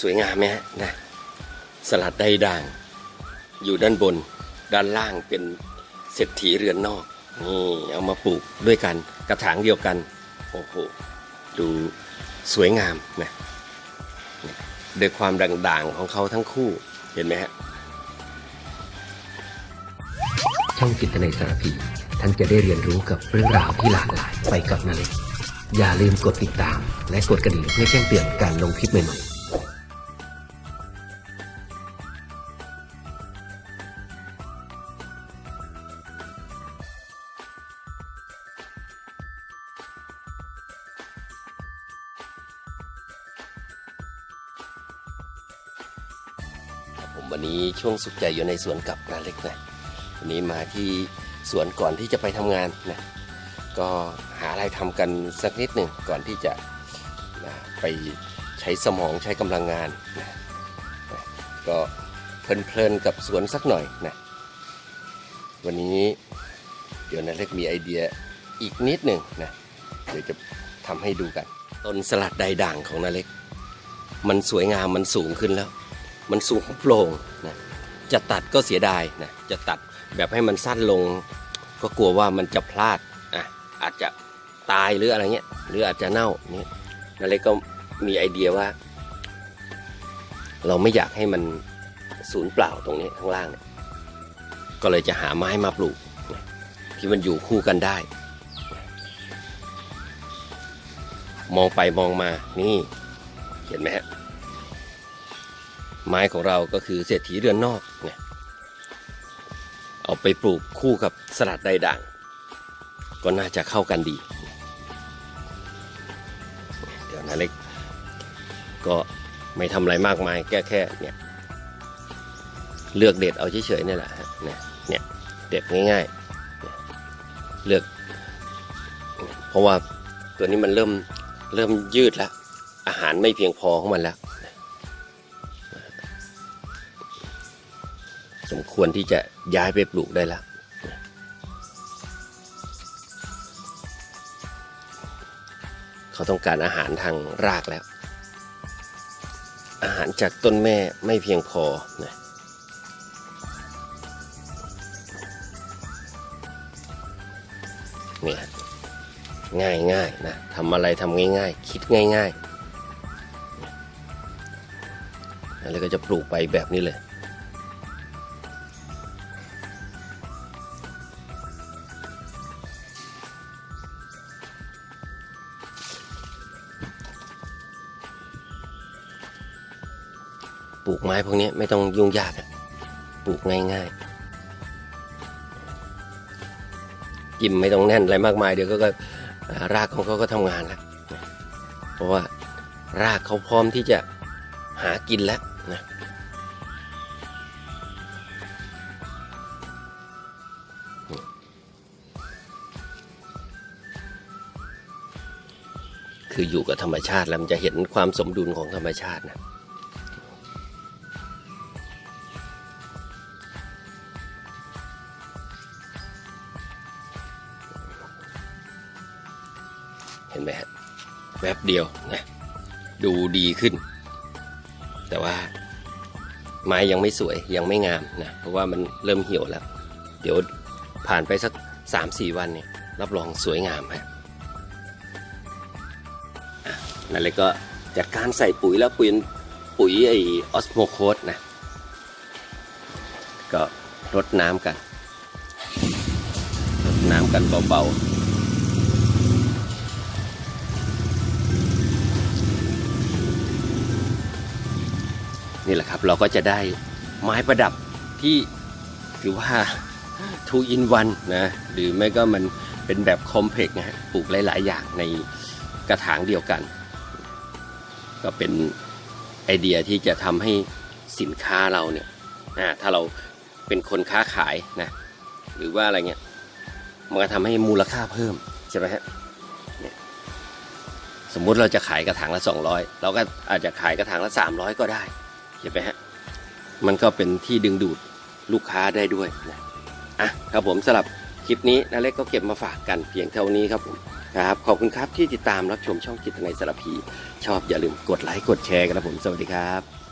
สวยงามไหมฮะนะสลัดใดด่าง อยู่ด้านบน ด้านล่างเป็นเศรษฐีเรือนนอกนี่เอามาปลูกด้วยกันกระถางเดียวกันโอ้โหดูสวยงามนะด้วยความด่างๆของเขาทั้งคู่เห็นไหมฮะช่องจิตในสารพีท่านจะได้เรียนรู้กับเรื่องราวที่หลากหลายไปกับนาเล็กอย่าลืมกดติดตาม และกดกระดิ่งเพื่อแจ้งเตือนการลงคลิปใหม่ๆ วันนี้ช่วงสุขใจอยู่ในสวนกับนาเล็กนะวันนี้มาที่สวนก่อนที่จะไปทำงานนะก็หาอะไรทำกันสักนิดหนึ่งก่อนที่จะนะไปใช้สมองใช้กำลังงานนะนะก็เพลินๆกับสวนสักหน่อยนะวันนี้เดี๋ยวนาเล็กมีไอเดียอีกนิดหนึ่งนะเดี๋ยวจะทำให้ดูกัน ต้นสลัดใดด่างของนาเล็ก มันสวยงามมันสูงขึ้นแล้ว มันสูงโปร่งนะจะตัดก็เสียดายนะจะตัดแบบให้มันสั้นลง ก็กลัวว่ามันจะพลาดอะอาจจะตายหรืออะไรเงี้ยหรืออาจจะเน่าเนี่นาเล็กก็มีไอเดียว่า เราไม่อยากให้มันสูญเปล่าตรงนี้ข้างล่างเนี่ยก็เลยจะหาไม้มาปลูกที่มันอยู่คู่กันได้ มองไปมองมานี่ เห็นไหมฮะ ไม้ของเราก็คือเศรษฐีเรือนนอกเนี่ยเอาไปปลูกคู่กับสลัดใดด่าง ก็น่าจะเข้ากันดี เดี๋ยวนาเล็ก ก็ไม่ทำอะไรมากมายแค่แค่เนี่ยเลือกเด็ดเอาเฉยๆนี่แหละฮะเนี่ยเนี่ยเด็ดง่ายๆ เลือก เพราะว่าตัวนี้มันเริ่มเริ่มยืดแล้ว อาหารไม่เพียงพอของมันแล้ว สมควรที่จะย้ายไปปลูกได้แล้วเขาต้องการอาหารทางรากแล้ว อาหารจากต้นแม่ไม่เพียงพอนะเนี่ยง่ายง่ายนะทำอะไรทำง่ายๆ คิดง่ายๆ แล้วก็จะปลูกไปแบบนี้เลย ปลูกไม้พวกนี้ไม่ต้องยุ่งยากอะปลูกง่ายๆกิ่มไม่ต้องแน่นอะไรมากมายเดี๋ยวก็รากของเขาก็ทำงานแล้วนะเพราะว่ารากเขาพร้อมที่จะหากินแล้วนะคืออยู่กับธรรมชาติแล้วมันจะเห็นความสมดุลของธรรมชาตินะ ห็นไหมฮะแวบเดียวนะดูดีขึ้น แต่ว่าไม้ยังไม่สวยยังไม่งามนะเพราะว่ามันเริ่มเหี่ยวแล้ว เดี๋ยวผ่านไปสักสามสี่วันเนี่ยรับรองสวยงามฮะนั่นเลยก็จัดการใส่ปุ๋ยแล้วปุ๋ยปุ๋ยไอออสโมโคสนะก็รดน้ำกันรดน้ำกันเบาๆ นี่แหละครับ เราก็จะได้ไม้ประดับที่ถือว่าทูอินวันนะหรือไม่ก็มันเป็นแบบคอมเพล็กซ์นะฮะปลูกหลาย ๆ อย่างในกระถางเดียวกัน ก็เป็นไอเดียที่จะทำให้สินค้าเราเนี่ยนะถ้าเราเป็นคนค้าขายนะหรือว่าอะไรเงี้ยมันก็ทำให้มูลค่าเพิ่มใช่ไหมฮะสมมุติเราจะขายกระถางละ 200 เราก็อาจจะขายกระถางละ 300 ก็ได้ เห็นไหมฮะ มันก็เป็นที่ดึงดูดลูกค้าได้ด้วยนะอะครับผมสำหรับคลิปนี้นาเล็กก็เก็บมาฝากกันเพียงเท่านี้ครับผมครับขอบคุณครับที่ติดตามรับชมช่องจิตในสารพี ชอบอย่าลืมกดไลค์กดแชร์กันนะผมสวัสดีครับ